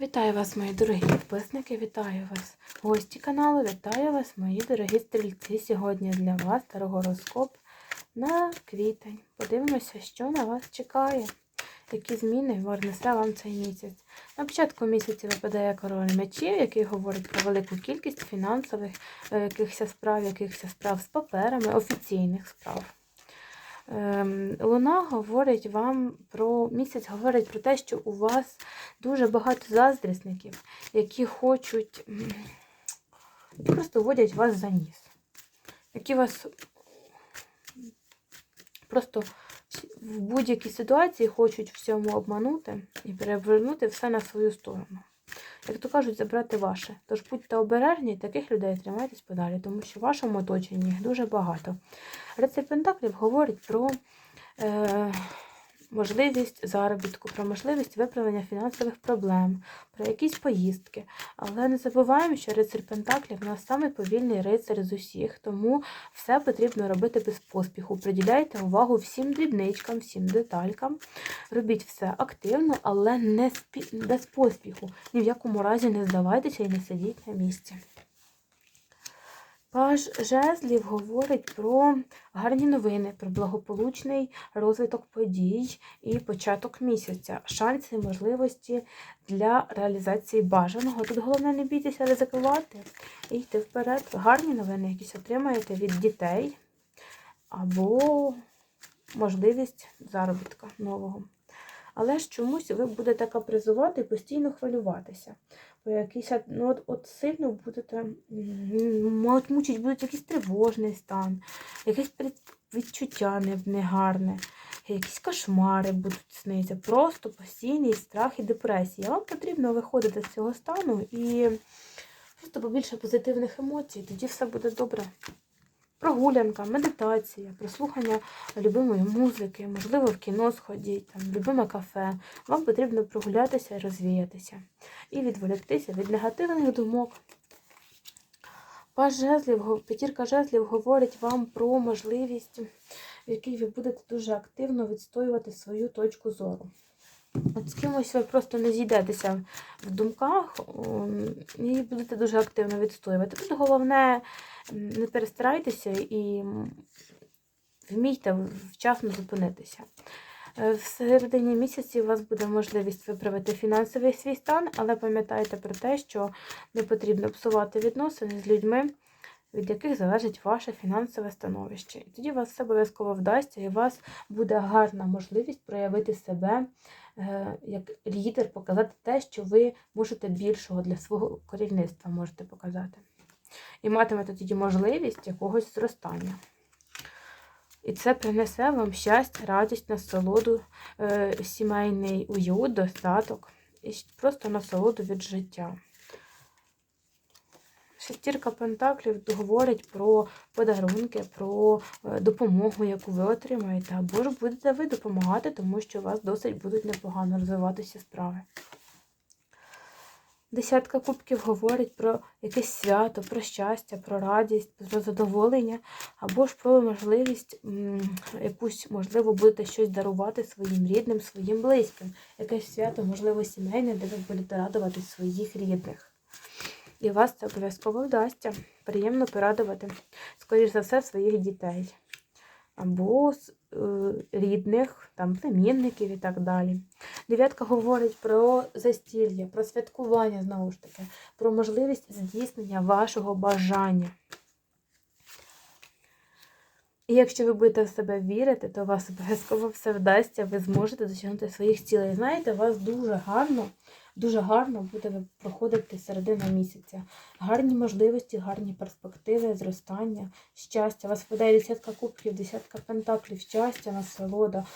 Вітаю вас, мої дорогі підписники, вітаю вас, гості каналу, вітаю вас, мої дорогі стрільці. Сьогодні для вас тарогороскоп на квітень. Подивимося, що на вас чекає, які зміни внесе вам цей місяць. На початку місяця випадає король мечів, який говорить про велику кількість фінансових е, якихось справ, якихось справ з паперами, офіційних справ. Ем, Луна говорить вам про місяць, говорить про те, що у вас дуже багато заздрісників, які хочуть, просто водять вас за ніс, які вас просто в будь-якій ситуації хочуть всьому обманути і перевернути все на свою сторону. Як то кажуть, забрати ваше. Тож будьте обережні, таких людей тримайтесь подалі, тому що в вашому оточенні їх дуже багато. Рецепт Пентаклів говорить про е, можливість заробітку, про можливість виправлення фінансових проблем, про якісь поїздки. Але не забуваємо, що рицарь Пентаклів у нас самий повільний рицар з усіх, тому все потрібно робити без поспіху. Приділяйте увагу всім дрібничкам, всім деталькам. Робіть все активно, але не спі... без поспіху. Ні в якому разі не здавайтеся і не сидіть на місці. Паж жезлів говорить про гарні новини, про благополучний розвиток подій і початок місяця, шанси можливості для реалізації бажаного. Тут головне не бійтеся ризикувати і йти вперед. Гарні новини, якісь отримаєте від дітей або можливість заробітка нового. Але ж чомусь ви будете капризувати і постійно хвилюватися. Бо якийсь, ну, от, от сильно будете, мучить, будуть якийсь тривожний стан, якесь відчуття негарне, якісь кошмари будуть снитися. Просто постійний страх і депресія. Вам потрібно виходити з цього стану і просто побільше позитивних емоцій, тоді все буде добре. Прогулянка, медитація, прослухання любимої музики, можливо, в кіно сходіть, там, любиме кафе. Вам потрібно прогулятися і розвіятися. І відволіктися від негативних думок. Паж жезлів, п'ятірка жезлів говорить вам про можливість, в якій ви будете дуже активно відстоювати свою точку зору. От з кимось ви просто не зійдетеся в думках і будете дуже активно відстоювати. Тут головне не перестарайтеся і вмійте вчасно зупинитися. Е, в середині місяці у вас буде можливість виправити фінансовий свій стан, але пам'ятайте про те, що не потрібно псувати відносини з людьми, від яких залежить ваше фінансове становище. Тоді у вас все обов'язково вдасться, і у вас буде гарна можливість проявити себе е, як лідер, показати те, що ви можете більшого для свого керівництва можете показати. І матимете тоді можливість якогось зростання. І це принесе вам щастя, радість, насолоду, е, сімейний уют, достаток і просто насолоду від життя. Шестірка Пентаклів говорить про подарунки, про е, допомогу, яку ви отримаєте, або ж будете ви допомагати, тому що у вас досить будуть непогано розвиватися справи. Десятка кубків говорить про якесь свято, про щастя, про радість, про задоволення, або ж про можливість якусь, можливо, будете щось дарувати своїм рідним, своїм близьким. Якесь свято, можливо, сімейне, де ви будете радувати своїх рідних. І вас це обов'язково вдасться. Приємно порадувати, скоріш за все, своїх дітей. Або рідних, там, племінників і так далі. Дев'ятка говорить про застілля, про святкування, знову ж таки, про можливість здійснення вашого бажання. І якщо ви будете в себе вірити, то у вас обов'язково все вдасться, ви зможете досягнути своїх цілей. Знаєте, у вас дуже гарно дуже гарно буде проходити середина місяця. Гарні можливості, гарні перспективи, зростання, щастя. Вас впадає десятка кубків, десятка пентаклів, щастя, насолода,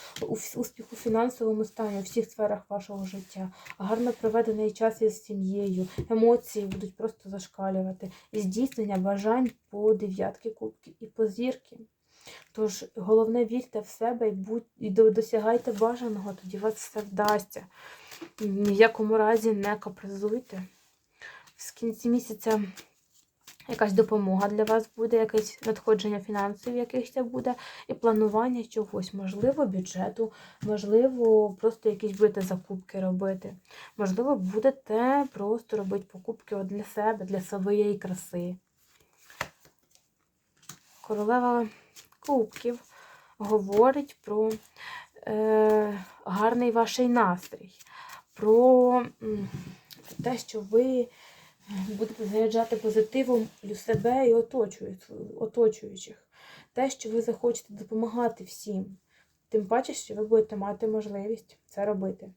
успіх у фінансовому стані, у всіх сферах вашого життя. Гарно проведений час із сім'єю, емоції будуть просто зашкалювати. І здійснення бажань по дев'ятки кубків і по зірки. Тож, головне, вірте в себе і будь, і досягайте бажаного, тоді вас все вдасться. В якому разі не капризуйте. В кінці місяця Якась допомога для вас буде, якесь надходження фінансів якихось буде, і планування чогось, можливо, бюджету, можливо, просто якісь будете закупки робити. Можливо, будете просто робити покупки от для себе, для своєї краси. Королева Кубків говорить про е, гарний ваш настрій, про те, що ви будете заряджати позитивом себе і оточуючих. Те, що ви захочете допомагати всім. Тим паче, що ви будете мати можливість це робити.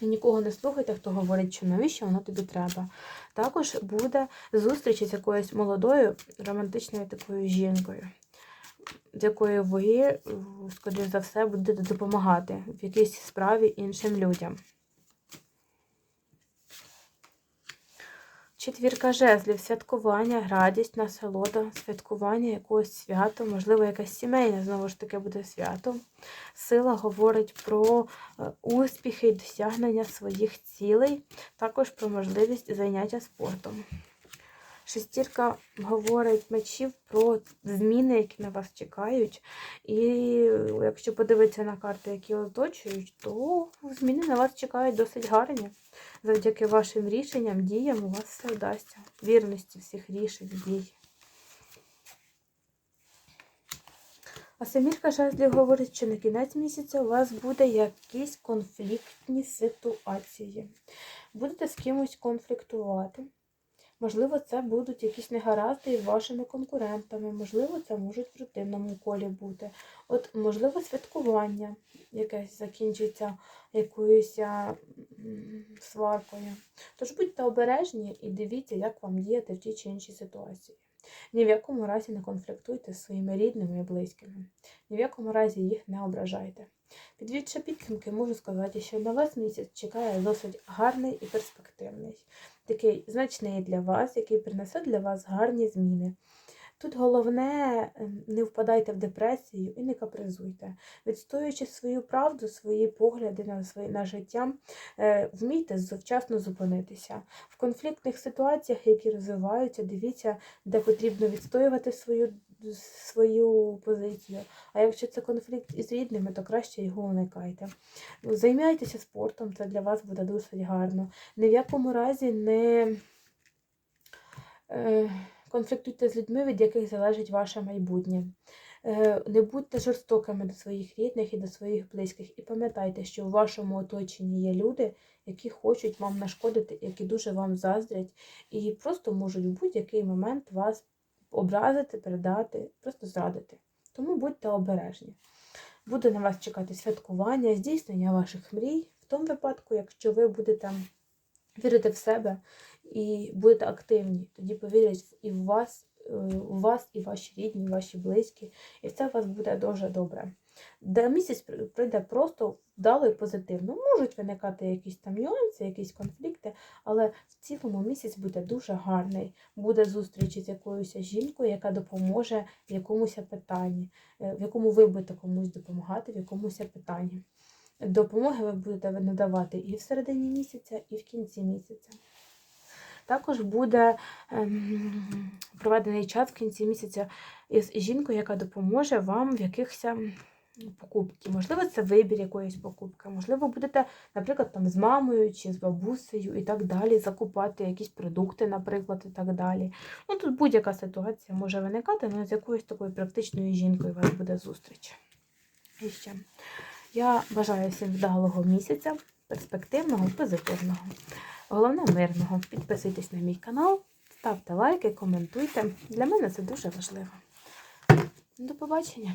І нікого не слухайте, хто говорить, що навіщо воно тобі треба. Також буде зустріч з якоюсь молодою романтичною такою жінкою, з якою ви, е, скоріш за все, будете допомагати в якійсь справі іншим людям. Четвірка жезлів, святкування, радість, насолода, святкування якогось свята, можливо, якесь сімейне, знову ж таки, буде свято. Сила говорить про е, успіхи і досягнення своїх цілей, також про можливість зайняття спортом. Шестірка говорить мечів про зміни, які на вас чекають. І якщо подивитися на карти, які оточують, то зміни на вас чекають досить гарні. Завдяки вашим рішенням, діям у вас все вдасться. Вірності всіх рішень, дій. А Семірка жезлів говорить, що на кінець місяця у вас буде якісь конфліктні ситуації. Будете з кимось конфліктувати. Можливо, це будуть якісь негаразди із вашими конкурентами, можливо, це можуть в родинному колі бути. От, можливо, святкування якесь закінчиться якоюсь сваркою. Тож будьте обережні і дивіться, як вам діяти в тій чи іншій ситуації. Ні в якому разі не конфліктуйте з своїми рідними і близькими. Ні в якому разі їх не ображайте. Підвідши підсумки, можу сказати, що на вас місяць чекає досить гарний і перспективний, такий значний для вас, який принесе для вас гарні зміни. Тут головне, ем, не впадайте в депресію і не капризуйте. Відстоюючи свою правду, свої погляди на свої, на життя, е, вмійте завчасно зупинитися. В конфліктних ситуаціях, які розвиваються, дивіться, де потрібно відстоювати свою свою позицію. А якщо це конфлікт із рідними, то краще його уникайте. Займайтеся спортом, це для вас буде досить гарно. Ні в якому разі не е, конфліктуйте з людьми, від яких залежить ваше майбутнє. Е, не будьте жорстокими до своїх рідних і до своїх близьких. І пам'ятайте, що в вашому оточенні є люди, які хочуть вам нашкодити, які дуже вам заздрять, і просто можуть в будь-який момент вас образити, передати, просто зрадити. Тому будьте обережні. Буде на вас чекати святкування, здійснення ваших мрій, в тому випадку, якщо ви будете вірити в себе і будете активні, тоді повірять і в вас, е, у вас, і ваші рідні, і ваші близькі, і це у вас буде дуже добре. Де місяць прийде просто вдало і позитивно. Можуть виникати якісь там нюанси, якісь конфлікти, але в цілому місяць буде дуже гарний. Буде зустріч з якоюсь жінкою, яка допоможе в якомусь питанні, е, в якому ви будете комусь допомагати, в якомусь питанні. Допомоги ви будете надавати і в середині місяця, і в кінці місяця. Також буде ем, проведений час в кінці місяця із жінкою, яка допоможе вам в якихось покупки. Можливо, це вибір якоїсь покупки. Можливо, будете, наприклад, там з мамою чи з бабусею і так далі, закупати якісь продукти, наприклад, і так далі. Ну, Тут будь-яка ситуація може виникати, але з якоюсь такою практичною жінкою у вас буде зустріч. І ще. Я бажаю всім вдалого місяця, перспективного, позитивного. Головне мирного. Підписуйтесь на мій канал, ставте лайки, коментуйте. Для мене це дуже важливо. До побачення!